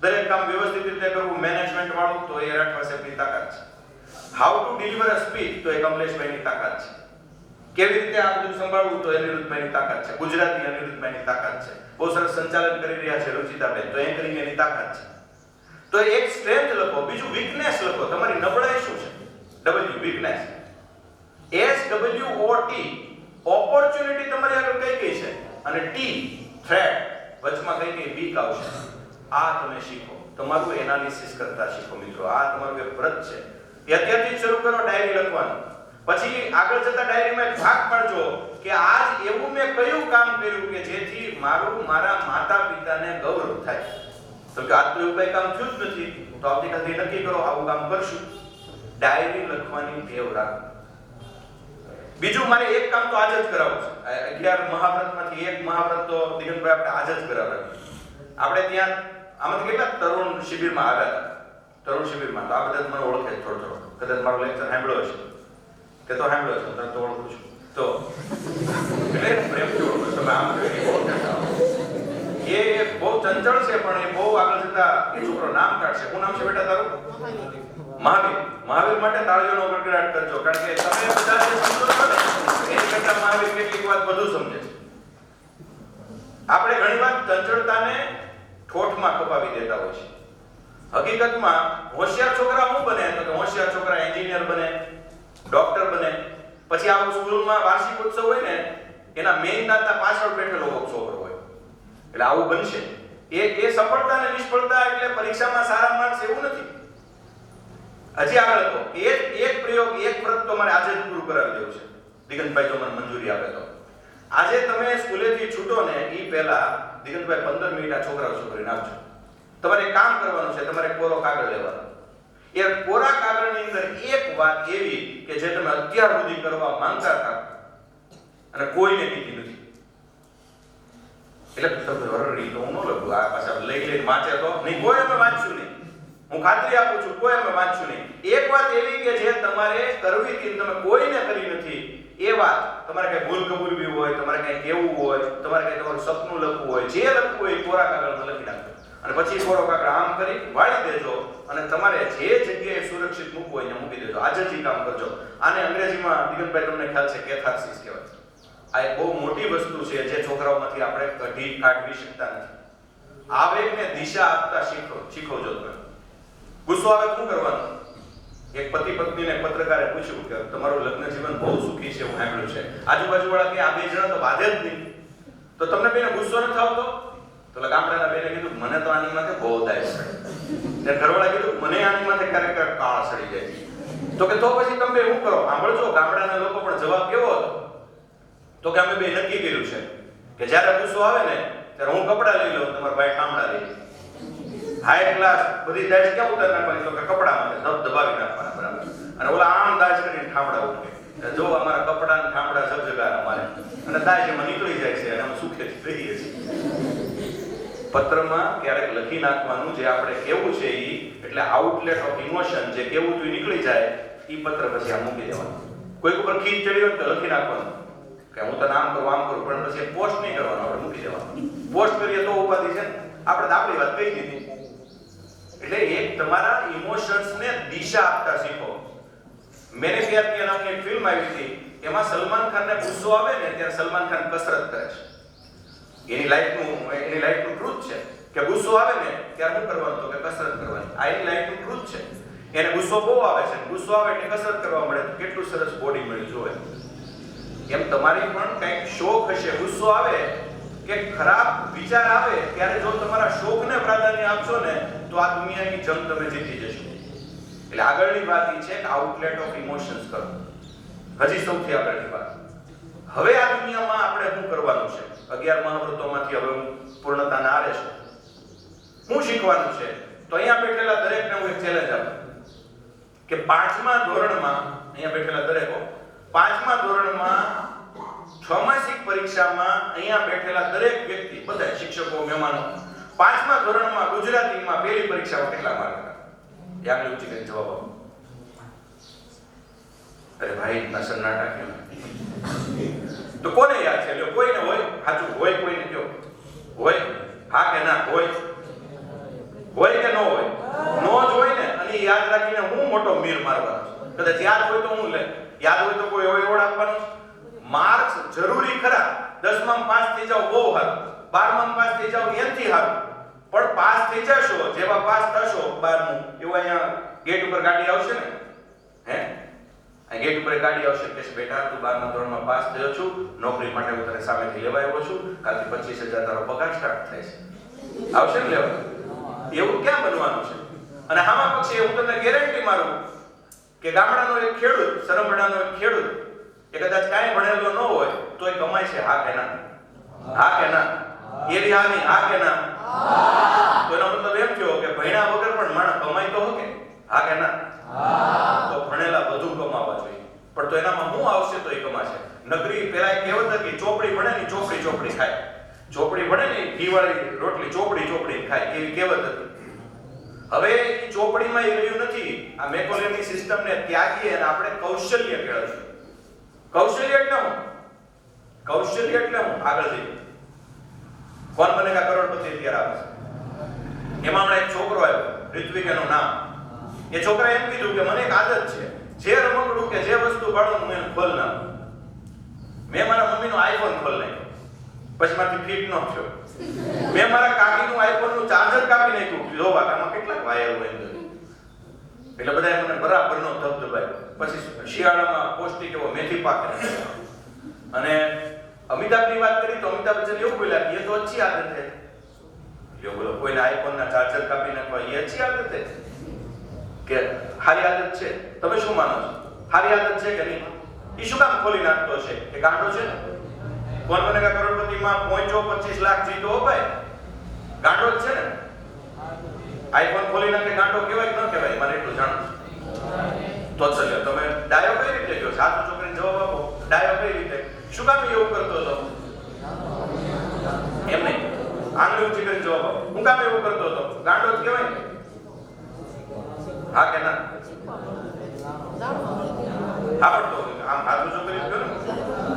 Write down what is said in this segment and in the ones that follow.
દરેક કામ વ્યવસ્થિત રીતે કરવું મેનેજમેન્ટ વાળું, તો એ રાઠવા સાહેબની તાકાત છે. How to deliver a speech તો એ કમલેશભાઈની તાકાત છે. કેવી રીતે આ બધું સંભાળવું, તો અનિરુદ્ધભાઈની તાકાત છે. ગુજરાતી અનિરુદ્ધભાઈની તાકાત છે. બહુ સરસ સંચાલન કરી રહ્યા છે રુચિતાબેન, તો એન્કરિંગ એની તાકાત છે. તો એક સ્ટ્રેન્થ લખો, બીજું વીકનેસ લખો. તમારી નબળાઈ શું છે? W weakness S W O T opportunity તમારી આગળ કઈ કઈ છે? અને ટી થ્રેટ વચમાં કઈ કઈ વીક આવશે. આ તમે શીખો. તમારું એનાલિસિસ કરતા શીખો મિત્રો. આ તમારું એક વ્રત છે. અત્યારથી શરૂ કરો ડાયરી લખવાનું. પછી આગળ જતા ડાયરીમાં ભાગ પાડજો કે આજ એવું મેં કયું કામ કર્યું કે જેથી મારું, મારા માતા પિતાને ગૌરવ થાય. તો કે આજ તો એવું કઈ કામ થયું જ નથી. તો આવતીકાલથી નક્કી કરો, આવું કામ કરશું. ડાયરી લખવાની ટેવ રાખો. બીજું મારે એક કામ તો આજે જ કરાવવું છે. અગિયાર મહાવ્રતમાંથી એક મહાવ્રત તો દિગંતભાઈ આપણે આજે જ કરાવે આપણે ત્યાં આમાંથી કેટલા તરુણ શિબિરમાં આવ્યા હતા? તરુણ શિબિરમાં. તો આ બધા મને ઓળખે થોડો થોડો. કદાચ મારો લેક્ચર સાંભળ્યો હશે. કે તો સાંભળ્યો છે તો ઓળખું છું. તો એટલે પ્રેમથી ઓળખું તમે આમ. એ બહુ ચંચળ છે, પણ એ બહુ આગળ જતા એ છોકરો નામ કાઢશે શું નામ છે બેટા તારું? મહાવીર. મહાવીર માટે તાળીઓનો ગડગડાટ કરજો, કારણ કે તમે બધા જે સમજો છો ને, એ કરતા મહાવીર કેટલીક વાત વધુ સમજે છે. આપણે ઘણી વાર ચંચળતાને ઠોઠમાં કપાવી દેતા હોય છે. હકીકતમાં હોશિયાર છોકરા શું બને? તો કે હોશિયાર છોકરા એન્જિનિયર બને, ડોક્ટર બને. પછી આપણું સ્કૂલમાં વાર્ષિક ઉત્સવ હોય ને, એના મેઇન દાંતના પાછળ બેઠેલો છોકરો હોય. એટલે આવું બનશે. એ એ સફળતા અને નિષ્ફળતા એટલે પરીક્ષામાં સારા માર્ક્સ એવું નથી. હજી આગળ તો એક એક પ્રયોગ, એક વ્રત તો મારે આજે જ પૂરું કરાવી દેવું છે. દિગંતભાઈ જો મને મંજૂરી આપે તો. આજે તમે સ્કૂલેથી છૂટો ને એ પહેલા દિગંતભાઈ 15 મિનિટ આ છોકરાઓ છોકરીને આપજો તમારે કામ કરવાનું છે, તમારે કોરો કાગળ લેવાનો. એ કોરા કાગળની અંદર એક વાત એવી કે જે તમે અત્યાર સુધી કરવા માંગતા હતા અને કોઈને કીધી નથી. એટલે તમે વરડી તો હું ન લખું, આ પાછા લઈ લઈને વાંચે તો. નહીં, કોઈ અમે વાંચ્યું નહીં. હું ખાતરી આપું છું, કોઈ અમે વાંચ્યું નહીં. એક વાત એવી કે જે તમારે કરવી હતી તમે કોઈને કરી નથી. એ વાત તમારે કઈ ભૂલ કબૂલવી હોય, તમારે કઈ કેવું હોય, તમારે કઈ તમારું સપનું લખવું હોય, જે લખવું હોય એ કોરા કાગળમાં લખી નાખજો. અને પછી કોરો કાગળ આમ કરી વાળી દેજો અને તમારે જે જગ્યાએ સુરક્ષિત મૂકવું હોય એને મૂકી દેજો. આજે જ કામ કરજો. આને અંગ્રેજીમાં દિગંતભાઈ તમને ખ્યાલ છે કેથાર્સિસ કહેવાય. આ એક બહુ મોટી વસ્તુ છે જે છોકરાઓમાંથી આપણે કઢી કાઢવી શકતા નથી. આવેગને દિશા આપતા શીખો, શીખવજો તમે. ગુસ્સો આવે શું કરવાનું? એક પતિ પત્નીને પત્રકારે પૂછ્યું કે તમારું લગ્ન જીવન બહુ સુખી છે હું સાંભળ્યું છે. આજુબાજુ વાળા કે આ બે જણા તો બાધે જ નહીં. તો તમને બેને ગુસ્સો નથી આવતો? તો ગામડાના બેને કીધું, મને તો આની માથે બહુ દાય છે. ઘરવાળા કીધું, મને આની માથે ક્યારેક કાળ સડી જાય તો કે તો પછી તમે શું કરો? સાંભળજો, ગામડાના લોકો પણ જવાબ કેવો હતો? તો કે અમે બે નક્કી કર્યું છે કે જ્યારે ગુસ્સો આવે ને, ત્યારે હું કપડાં લઈ લઉં, તમારા ભાઈ કામડા લઈ. હાઈ ક્લાસ બધી દાજ ક્યાં ઉતાર નાખવાની? તો કે કપડામાં ધબ દબાવી નાખવાના બરાબર અને ઓલા આમ કરીને ઠામડા ઉઠે જો અમારા કપડા ને ઠામડા જગજગાર અમારે અને દાજ એમાં નીકળી જાય છે, અને અમે સુખેથી રહીએ છીએ પત્રમાં ક્યારેક લખી નાખવાનું જે આપણે કેવું છે એ એટલે આઉટલેટ ઓફ ઇમોશન જે કેવું તું નીકળી જાય એ પત્ર પછી આ મૂકી દેવાનું. કોઈક ઉપર ખીચ ચડી હોય તો લખી નાખવાનું. કે હું તને આમ કરું આમ કરું, પણ પછી પોસ્ટ નહીં કરવાનું, આપણે મૂકી દેવાનું. પોસ્ટ કરીએ તો ઉપાધિ છે ને. આપણે આપણી વાત કહી દીધી. એટલે એક તમારા ઇમોશન્સને દિશા આપતા શીખો. મેને પ્યાર કિયા નામની એક ફિલ્મ આવી હતી. એમાં સલમાન ખાનને ગુસ્સો આવે ને ત્યારે સલમાન ખાન કસરત કરે છે. એની લાઈફનું એની લાઈફનું ટ્રુથ છે કે ગુસ્સો આવે ને ત્યારે શું કરવાનું તો કે કસરત કરવાની. આ એની લાઈફનું ટ્રુથ છે. એને ગુસ્સો બહુ આવે છે. ગુસ્સો આવે એટલે કસરત કરવા મળે કેટલું સરસ બોડી મળી જોવે એમ તમારી પણ કંઈક શોખ હશે, ગુસ્સો આવે કે ખરાબ વિચાર આવે, ત્યારે જો તમારા શોખને પ્રાધાન્ય આપશો ને, તો આ દુનિયાની જંગ તમે જીતી જશો. એટલે આગળની વાત એ છે કે આઉટલેટ ઓફ ઇમોશન્સ કરો. હજી સૌથી આગળની વાત. હવે આ દુનિયામાં આપણે શું કરવાનું છે? અગિયાર મહાવ્રતોમાંથી હવે હું પૂર્ણતાના આરે છે. શું શીખવાનું છે? તો અહીંયા બેઠેલા દરેકને હું એક ચેલેન્જ આપું. કે પાંચમા ધોરણમાં, અહીંયા બેઠેલા દરેકો પાંચમા ધોરણમાં છમાસિક પરીક્ષામાં અહીંયા બેઠેલા દરેક વ્યક્તિ બધા શિક્ષકો, મહેમાનો, પાંચમા ધોરણમાં ગુજરાતીમાં પહેલી પરીક્ષામાં કેટલા માર્ક? એ આગળ ઊંચી જવાબ આપો અરે ભાઈ રીતના સન્નાટા કેમ તો કોને યાદ છે? એટલે કોઈને હોય? સાચું, હોય કોઈને કયો? હોય? હા કે ના? હોય? હોય કે ન હોય? નો જ હોય ને, અને યાદ રાખીને હું મોટો મીર મારવાનો કદાચ યાદ હોય તો હું લે. યાદ હોય તો કોઈ એવોર્ડ આપવાનો માર્ક્સ જરૂરી ખરા. દસમા પાસ થઈ જાવ બહુ હારું બારમા પાસ થઈ જાવ એનથી હારું પણ પાસ થઈ જશો જેવા પાસ થશો બારમું. એવું અહીંયા ગેટ ઉપર ગાડી આવશે ને? હે? આ ગેટ ઉપર ગાડી આવશે કે બેટા, તું બારમા ધોરણમાં પાસ થયો છું. નોકરી માટે હું તને સામેથી લેવા આવ્યો છું. કાલથી પચીસ હજાર તારો પગાર સ્ટાર્ટ થાય છે. આવશે ને લેવા? એવું ક્યાં બનવાનું છે? અને આમાં પછી હું તમને ગેરંટી મારું કે ગામડાનો એક ખેડૂત સરંભડાનો એક ખેડૂત, એ કદાચ કાંઈ ભણેલો ન હોય તો એ કમાય છે, હા કે ના? હા કે ના? એવી હાની, હા કે ના? તો એનો મતલબ એમ થયો કે ભણ્યા વગર પણ માણસ કમાય તો હકે હા કે ના? તો ભણેલા બધું કમાવા જોઈએ. પણ તો એનામાં હું આવશે તો એ કમાશે? નકરી પેલા એક કહેવત હતી ચોપડી ભણે ની ચોપડી ચોપડી ખાય. ચોપડી ભણે ને ઘીવાળી રોટલી ચોપડી ચોપડી ખાય. એવી કહેવત હતી. હવે ચોપડીમાં એ રહ્યું નથી. આ મેકોલેની સિસ્ટમને ત્યાગી અને આપણે કૌશલ્ય કેળવશું કૌશલ્ય એટલે હું કૌશલ્ય એટલે હું આગળ જઈએ. કોણ બનેગા કરોડપતિ અત્યારે આવે એમાં હમણાં એક છોકરો આવ્યો ઋત્વિક એનું નામ. એ છોકરાએ એમ કીધું કે મને એક આદત છે. જે રમકડું કે જે વસ્તુ પાડું હું એને ખોલ નાખું. મેં મારા મમ્મીનો આઈફોન ખોલ નાખ્યો. પછી મારાથી ફિટ ન થયો. મેં મારા કાકીનું આઈફોનનું ચાર્જર કાપી નાખ્યું. જોવા આમાં કેટલાક વાયર હોય અંદર. એટલે બધાએ મને બરાબરનો ધબધબાયો. પછી શિયાળામાં પૌષ્ટિક એવો મેથી પાક અને અમિતાભની વાત કરી તો અમિતાભ બચ્ચન એવું બોલ્યા કે તો અચ્છી આદત છે. જો બોલો કોઈને આઈફોનના ચાર્જર કાપી નાખવા એ અચ્છી આદત છે? કે હારી આદત છે? તમે શું માનો છો? સારી આદત છે કે નહીં? એ શું કામ ખોલી નાખતો છે એ ગાંડો છે? ને કોણ બનેગા કરોડપતિમાં પહોંચો 25 લાખ જીતો હો ભાઈ ગાંડો જ છે ને? આઈફોન ખોલી નાખે, ગાંડો કહેવાય કે ન કહેવાય? મારે એટલું જાણવું તો ચલો, તમે ડાયો કઈ રીતે ગયો સાચો છોકરીને જવાબ આપો. ડાયો કઈ રીતે? શું કામ એવું કરતો હતો? એમ નહીં. આંગળી ઊંચી કરી જવાબ હું કામ એવું કરતો હતો? ગાંડો જ કહેવાય ને. હા કે ના? હા પણ તો આમ સાચું છોકરી કરી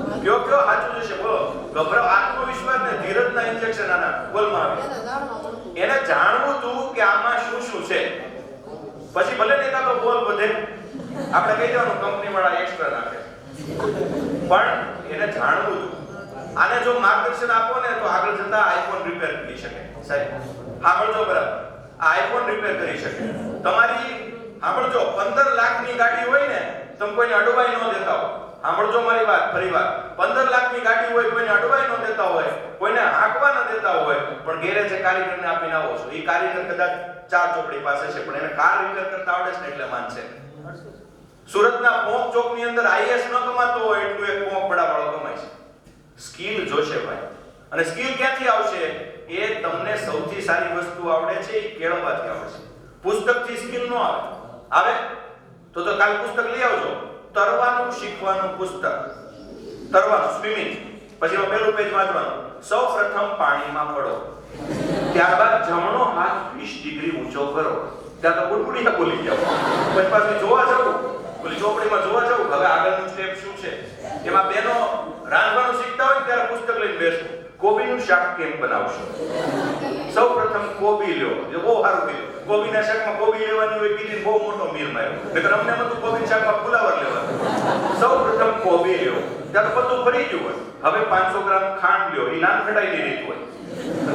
ને કયો કયો? સાચું જશે. બોલો. ગભરાવ. આત્મવિશ્વાસ ને ધીરજના ઇન્જેક્શન આના બોલમાં આવે. એને જાણવું તું કે આમાં શું શું છે. પછી ભલે ને એકાદો બોલ વધે. આપણે કહી દેવાનું કંપની વાળા એક્સ્ટ્રા નાખે પણ એને જાણવું જોઈએ આને જો માર્ગદર્શન આપો ને તો આગળ જતા આઈફોન રિપેર કરી શકે. સાહેબ, સાંભળજો બરાબર. આઈફોન રિપેર કરી શકે. તમારી, સાંભળજો 15 લાખની ગાડી હોય ને, તમે કોઈને અડવાઈ ન દેતા હો સાંભળજો મારી વાત, ફરી વાત. 15 લાખની ગાડી હોય, કોઈને અડવાઈ ન દેતા હોય, કોઈને હાંકવા ન દેતા હોય, પણ ગેરેજે કારીગરને આપીને આવો છો. એ કારીગર કદાચ ચાર ચોપડી પાસે છે, પણ એને કાર રિપેર કરતા આવડે છે એટલે માનશે. સુરતના પોંક ચોકની અંદર આઈએસ ન કમાતો હોય એટલું એક પોંક બડાવાળો કમાય છે. સ્કિલ જોશે ભાઈ. અને સ્કિલ ક્યાંથી આવશે? એ તમને સૌથી સારી વસ્તુ આવડે છે, એ કેળવવાથી છે. પુસ્તકથી સ્કિલ ન આવે. આવે? તો તો કાલ પુસ્તક લઈ આવજો. તરવાનું શીખવાનું પુસ્તક. તરવાનું, સ્વિમિંગ. પછી પહેલું પેજ વાંચવાનું. સૌ પ્રથમ પાણીમાં પડો. ત્યારબાદ જમણો હાથ 20 ડિગ્રી ઊંચો કરો. ત્યાં તો બુડબુડિયા બોલી જાઓ પછી પાછું જોવા જવું ઓલી ચોપડીમાં જોવા જવું હવે આગળનું સ્ટેપ શું છે? એમાં બેનો રાંધવાનું શીખતા હોય ત્યારે પુસ્તક લઈને બેસવું કોબીનું શાક કેમ બનાવશો? સૌ પ્રથમ કોબી લ્યો. બહુ સારું કીધું. કોબીના શાકમાં કોબી લેવાની હોય કીધી બહુ મોટો મીર માર્યો. નકર અમને બધું કોબીના શાકમાં ફુલાવર લેવાનું. સૌ પ્રથમ કોબી લ્યો. ત્યારે બધું ફરી ગયું હોય. હવે 500 ગ્રામ ખાંડ લ્યો. એ નાનખટાઈની રીત હોય.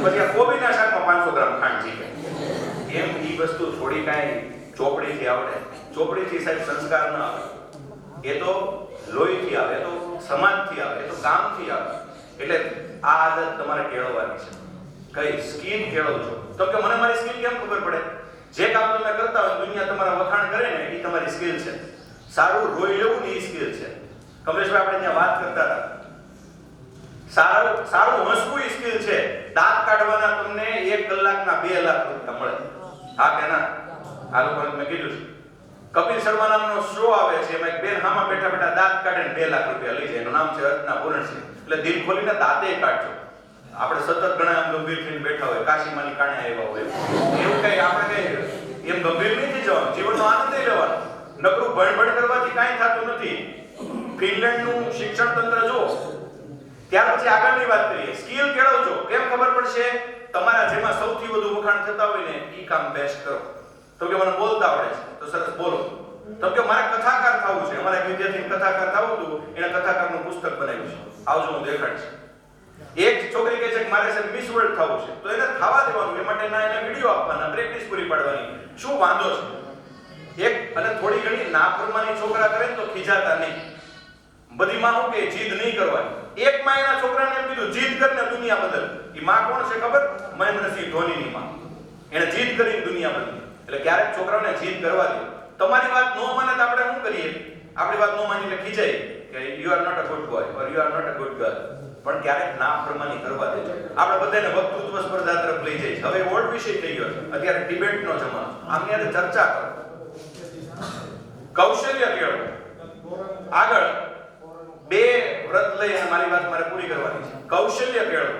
પછી આ કોબીના શાકમાં 500 ગ્રામ ખાંડ જીવે એમ એ વસ્તુ થોડી કાંઈ ચોપડીથી આવડે. ચોપડીથી સાહેબ સંસ્કાર ન આવે. એ તો લોહીથી આવે તો સમાજથી આવે, એ તો કામથી આવે. એટલે આ આદત તમારે કેળવવાની છે. કઈ સ્કિલ કેળવજો. તો કે મને મારી સ્કિલ કેમ ખબર પડે? જે કામ તમે કરતા હોય, દુનિયા તમારા વખાણ કરે ને એ તમારી સ્કિલ છે. સારું રોઈ લેવું ને એ સ્કિલ છે. કમલેશભાઈ, આપણે ત્યાં વાત કરતા હતા. સારું સારું હસવું એ સ્કિલ છે. દાંત કાઢવાના તમને એક કલાકના બે લાખ રૂપિયા મળે. હા કે ના? આ લોકોને મેં કીધું છે. કપિલ શર્મા નામનો શો આવે છે, એમાં એક બેન હામાં બેઠા બેઠા દાંત કાઢીને બે લાખ રૂપિયા લઈ જાય. એનું નામ છે અર્ચના પૂરણસિંહ એટલે દિલ ખોલીને દાંતે કાઢજો. આપણે સતત ઘણા એમ ગંભીર થઈને બેઠા હોય, કાશીમાની કાણે આવ્યા હોય. એવું કઈ આપણે કઈ એમ ગંભીર નથી જવાનું. જીવનનો આનંદ નહીં લેવાનો. નકરું ભણ ભણ કરવાથી કાંઈ થતું નથી. ફિનલેન્ડનું શિક્ષણ તંત્ર જો ત્યાર પછી આગળની વાત કરીએ. સ્કિલ કેળવજો. કેમ ખબર પડશે? તમારા જેમાં સૌથી વધુ વખાણ થતા હોય ને, ઈ કામ બેસ્ટ કરો. તો કે મને બોલતા આવડે છે. તો સરસ, બોલો. તમે કે મારે કથાકાર થવું છે. અમારા એક વિદ્યાર્થીને કથાકાર થવું હતું. એને કથાકારનું પુસ્તક બનાવ્યું છે. આવજો, હું દેખાડીશ. એક છોકરી કહે છે કે મારે છે મિસ વર્લ્ડ થવું છે. તો એને થવા દેવાનું. એ માટે ના એને વીડિયો આપવાના પ્રેક્ટિસ પૂરી પાડવાની. શું વાંધો છે? એક, અને થોડી ઘણી નાફરમાની છોકરા કરે તો ખીજાતા નહીં. બધી માં હું કે જીદ નહીં કરવાની. એક માં એના છોકરાને એમ કીધું, જીદ કરીને દુનિયા બદલ. એ માં કોણ છે ખબર? મહેન્દ્રસિંહ ધોનીની માં. એને જીદ કરીને દુનિયા બદલી. એટલે ક્યારેક છોકરાઓને જીદ કરવા દો. તમારી વાત નો માને તો આપણે શું કરીએ? આપણી વાત નો માની એટલે ખીજાય કે you are not a good boy or you are not a good girl પણ ક્યારેક ના પ્રમાણે કરવા દેજો આપણે બધાને વક્તૃત્વ સ્પર્ધા તરફ લઈ જઈશ હવે ઓલ્ડ વિષય થઈ ગયો અત્યારે ડિબેટનો જમાનો. આમની અંદર ચર્ચા કરો. કૌશલ્ય કેળવો. આગળ. બે વ્રત લઈ અને મારી વાત મારે પૂરી કરવાની છે. કૌશલ્ય કેળવો.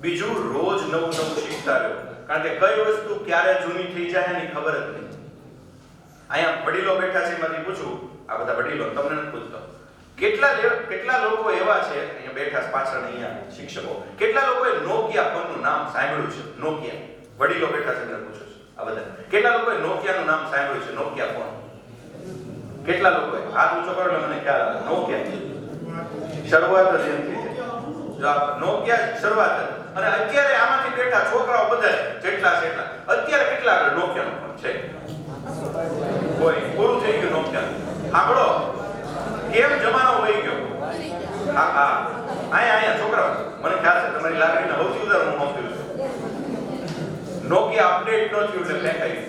બીજું રોજ નવું નવું શીખતા રહો. કારણ કે કઈ વસ્તુ ક્યારે જૂની થઈ જાય એની ખબર જ નહીં. અહીંયા વડીલો બેઠા છે, એમાંથી પૂછું, આ બધા વડીલો, તમને નથી પૂછતો. કેટલા કેટલા લોકો એવા છે, અહીંયા બેઠા પાછળ અહીંયા શિક્ષકો, કેટલા લોકોએ નોકિયા ફોનનું નામ સાંભળ્યું છે, નોકિયા. વડીલો બેઠા છે, એમને પૂછું છું, આ બધા. કેટલા લોકોએ નોકિયાનું નામ સાંભળ્યું છે, નોકિયા ફોન? કેટલા લોકોએ? હાથ ઊંચો કરો એટલે મને ખ્યાલ આવે. નોકિયા. શરૂઆત જ એમથી નોકિયા શરૂઆત જ. અને અત્યારે આમાંથી બેઠા છોકરાઓ બધા જેટલા છે એટલા. અત્યારે કેટલા આગળ નોકિયાનો ફોન છે? કોઈ પૂરું થઈ ગયું નોકિયા. સાંભળો. કેમ જમાનો વહી ગયો? હા હા. અહીંયા અહીંયા, છોકરાઓ. મને ખ્યાલ છે, તમારી લાગણીને સૌથી વધારે હું સમજ્યું છું. નોકિયા અપડેટ ન થયું એટલે ફેંકાઈ.